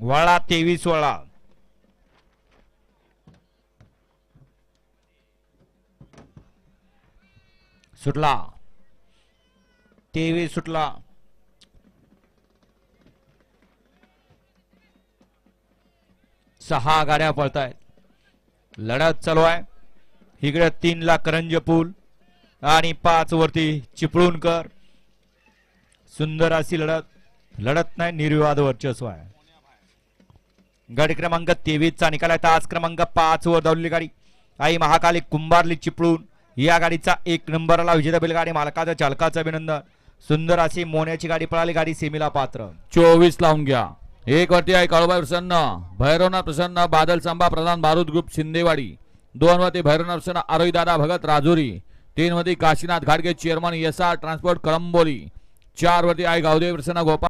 वळा तेवीस वळा. सुटला. तेवीस सुटला. सहा गाड्या पळतायत. लढत चालू आहे. इकडे तीन ला करंज पूल आणि पाच वरती चिपळूणकर. सुंदर अशी लढत. लढत नाही निर्विवाद वर्चस्व आहे. गाडी क्रमांक तेवीसचा निकाल आहे. तास क्रमांक पाच वर धावलेली गाडी. आई महाकाली कुंभारली चिपळून या गाडीचा एक नंबरला विजेता बैलगाडी मालकाचं चालकाचं अभिनंदन. सुंदर अशी मोन्याची गाडी पळाली. गाडी सेमीला पात्र. चोवीस लावून घ्या. एक वरती आहे काळूबाई प्रसन्न. भैरवनाथ प्रसन्न. बादल सांबा प्रधान बारूद ग्रुप शिंदेवाडी. दोन वरती भैरवनाथ प्रसन्न. आरोईदादा भगत राजुरी. तीन वरती काशीनाथ घाडगे chairman S R transport Kalamboli. चार वरती आहे गावदेव प्रसन्न गोपाळ